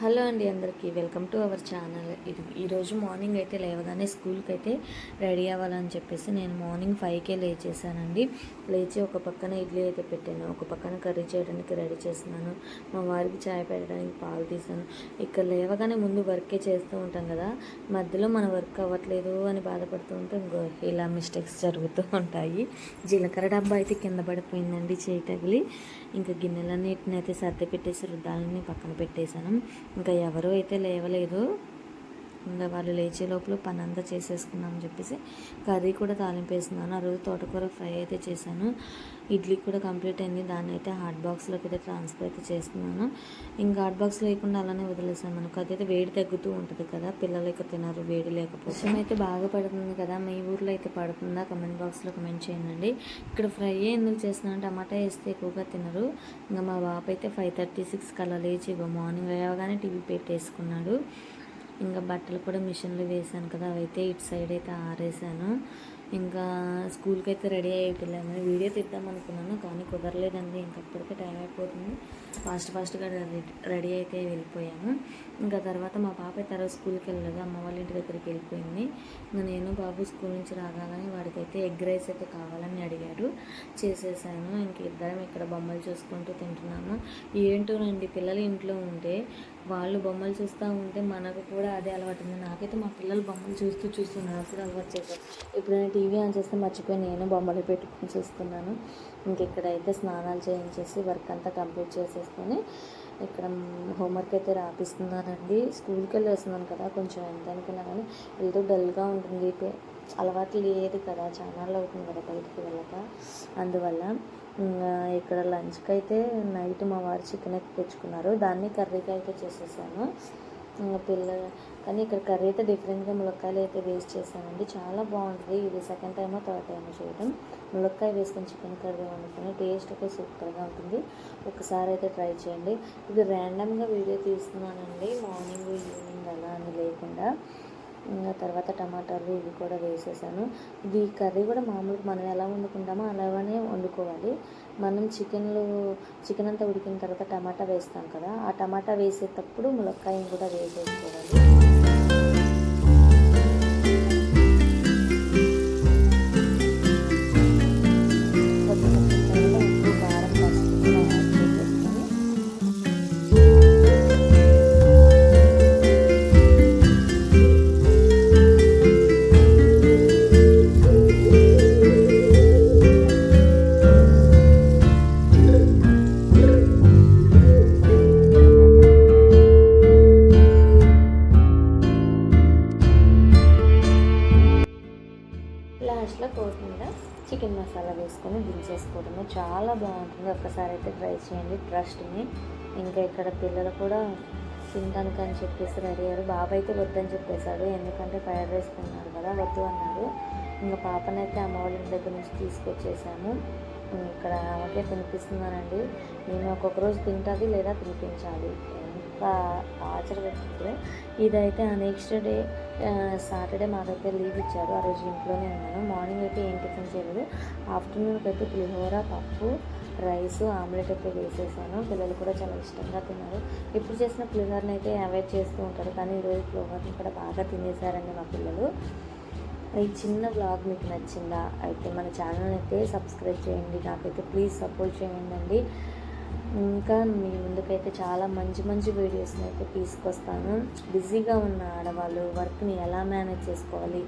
Hello అండి అందరికీ welcome to our channel. ఇది ఈరోజు మార్నింగ్ అయితే లేవగానే స్కూల్కి అయితే రెడీ అవ్వాలని చెప్పేసి నేను మార్నింగ్ ఫైవ్కే లేచేసానండి లేచి ఒక పక్కన ఇడ్లీ అయితే పెట్టాను ఒక పక్కన కర్రీ చేయడానికి రెడీ చేస్తున్నాను. మా వారికి చాయ్ పెట్టడానికి పాలు తీసాను ఇక్కడ లేవగానే ముందు వర్కే చేస్తూ ఉంటాం కదా మధ్యలో మన వర్క్ అవ్వట్లేదు అని బాధపడుతూ ఉంటే. ఇంకో ఇలా మిస్టేక్స్ జరుగుతూ ఉంటాయి. జీలకర్ర డబ్బా అయితే కింద పడిపోయిందండి చేయి తగిలి. ఇంకా గిన్నెలన్నిటిని అయితే సర్ది పెట్టేసి రుద్దాలని పక్కన పెట్టేశాను. ఇంకా ఎవరు అయితే లేవలేదు ఇంకా వాళ్ళు లేచే లోపల పని అంతా చేసేసుకున్నాం అని చెప్పేసి కర్రీ కూడా తాలింపు వేస్తున్నాను ఆ రోజు తోటకూర ఫ్రై అయితే చేశాను. ఇడ్లీ కూడా కంప్లీట్ అయింది. దాన్ని అయితే హాట్ బాక్స్లోకి అయితే ట్రాన్స్ఫర్ అయితే చేస్తున్నాను. ఇంకా హాట్ బాక్స్ లేకుండా అలానే వదిలేసాను. మనకు అదైతే వేడి తగ్గుతూ ఉంటుంది కదా. పిల్లలు ఇక తినరు వేడి లేకపోతే. అయితే బాగా పడుతుంది కదా. మీ ఊర్లో అయితే పడుతుందా? కమెంట్ బాక్స్లో కమెంట్ చేయండి. ఇక్కడ ఫ్రై ఎందుకు చేస్తున్నాను టమాటా వేస్తే ఎక్కువగా తినరు. ఇంకా మా బాబు అయితే ఫైవ్ థర్టీ సిక్స్ కల్లా లేచి ఇగో మార్నింగ్ లేవగానే టీవీ పెట్టేసుకున్నాడు. ఇంకా బట్టలు కూడా మిషన్లో వేసాను కదా అవైతే ఇటు సైడ్ అయితే ఆరేసాను ఇంకా స్కూల్కి అయితే రెడీ అయిపోయాము వీడియో తీద్దాం అనుకున్నాను కానీ కుదరలేదండి. ఇంకప్పటికే టైం అయిపోతుంది. ఫాస్ట్ ఫాస్ట్గా రెడీ రెడీ అయితే వెళ్ళిపోయాము ఇంకా తర్వాత మా పాప తర్వాత స్కూల్కి వెళ్ళలేదు అమ్మ వాళ్ళ ఇంటి దగ్గరికి వెళ్ళిపోయింది. ఇంకా నేను బాబు స్కూల్ నుంచి రాగానే వాడికైతే ఎగ్ రైస్ అయితే కావాలని అడిగాడు. చేసేసాను. ఇంక ఇద్దరం ఇక్కడ బొమ్మలు చూసుకుంటూ తింటున్నాము. ఏంటోనండి పిల్లలు ఇంట్లో ఉంటే వాళ్ళు బొమ్మలు చూస్తూ ఉంటే మనకు కూడా అదే అలవాటు ఉంది. నాకైతే మా పిల్లలు బొమ్మలు చూస్తూ చూస్తూ నాకు కూడా అలవాటు చేశారు. ఎప్పుడైనా టీవీ ఆన్ చేస్తే మర్చిపోయి నేను బొమ్మలు పెట్టుకుని చూస్తున్నాను. ఇంకెక్కడైతే స్నానాలు చేయించేసి వర్క్ అంతా కంప్లీట్ చేసేసుకొని ఇక్కడ హోంవర్క్ అయితే రాపిస్తున్నానండి. స్కూల్కి వెళ్ళేస్తున్నాను కదా కొంచెం ఎంత కానీ ఏదో డల్గా ఉంటుంది. అలవాటు లేదు కదా చాలా అవుతుంది కదా బయటికి వెళ్ళక. అందువల్ల ఇక్కడ లంచ్కి అయితే నైట్ మా వారు చికెన్ అయితే తెచ్చుకున్నారు. దాన్ని కర్రీకి అయితే చేసేసాను. పిల్ల. కానీ ఇక్కడ కర్రీ అయితే డిఫరెంట్గా ములక్కాయలు అయితే వేస్ట్ చేశానండి చాలా బాగుంటుంది. ఇది సెకండ్ టైమో థర్డ్ టైమో చేయడం. ములక్కాయ వేసుకొని చికెన్ కర్రీ వండుకొని టేస్ట్ అయితే సూపర్గా ఉంటుంది. ఒకసారి అయితే ట్రై చేయండి. ఇది ర్యాండమ్గా వీడియో తీస్తున్నానండి. మార్నింగ్ ఈవినింగ్ అలా అని లేకుండా. ఇంకా తర్వాత టమాటాలు ఇవి కూడా వేసేసాను. ఇది కర్రీ కూడా మామూలుగా మనం ఎలా వండుకుంటామో అలాగనే వండుకోవాలి. మనం చికెన్లు చికెన్ అంతా ఉడికిన తర్వాత టమాటా వేస్తాం కదా ఆ టమాటా వేసేటప్పుడు ములక్కాయని కూడా వేసేసుకోవాలి. లాస్ట్లో కొత్తిమీర చికెన్ మసాలా వేసుకొని దించేసుకోవడమే. చాలా బాగుంటుంది. ఒక్కసారి అయితే ట్రై చేయండి. ట్రస్ట్ని ఇంకా ఇక్కడ పిల్లలు కూడా తినడానికి అని చెప్పేసి రెడీ అయ్యారు. బాబు అయితే వద్దని చెప్పేశాడు. ఎందుకంటే ఫ్రైడ్ రైస్ తిన్నారు కదా వద్దు అన్నాడు. ఇంకా పాపనైతే అమ్మ వాళ్ళ దగ్గర నుంచి తీసుకొచ్చేసాము. ఇక్కడ ఆమెకే తినిపిస్తున్నానండి. నేను ఒక్కొక్క రోజు తింటుంది లేదా తినిపించాలి. ఆచరణ ఇదైతే ఆ నెక్స్ట్ డే సాటర్డే మాకైతే లీవ్ ఇచ్చారు. ఆ రోజు ఇంట్లోనే ఉన్నాను. మార్నింగ్ అయితే ఏం టిఫిన్ చేయలేదు. ఆఫ్టర్నూన్కి అయితే పులిహోర పప్పు రైస్ ఆమ్లెట్ అయితే వేసేసాను. పిల్లలు కూడా చాలా ఇష్టంగా తిన్నారు. ఇప్పుడు చేసిన పులిహోరని అయితే అవాయిడ్ చేస్తూ ఉంటారు. కానీ ఈరోజు పులిహోరని కూడా బాగా తినేసారండి మా పిల్లలు. ఈ చిన్న బ్లాగ్ మీకు నచ్చిందా? అయితే మన ఛానల్ అయితే సబ్స్క్రైబ్ చేయండి. నాకైతే ప్లీజ్ సపోర్ట్ చేయండి ఇంకా మీ ముందుకైతే చాలా మంచి మంచి వీడియోస్ని అయితే తీసుకొస్తాను. బిజీగా ఉన్న ఆడవాళ్ళు వర్క్ని ఎలా మేనేజ్ చేసుకోవాలి?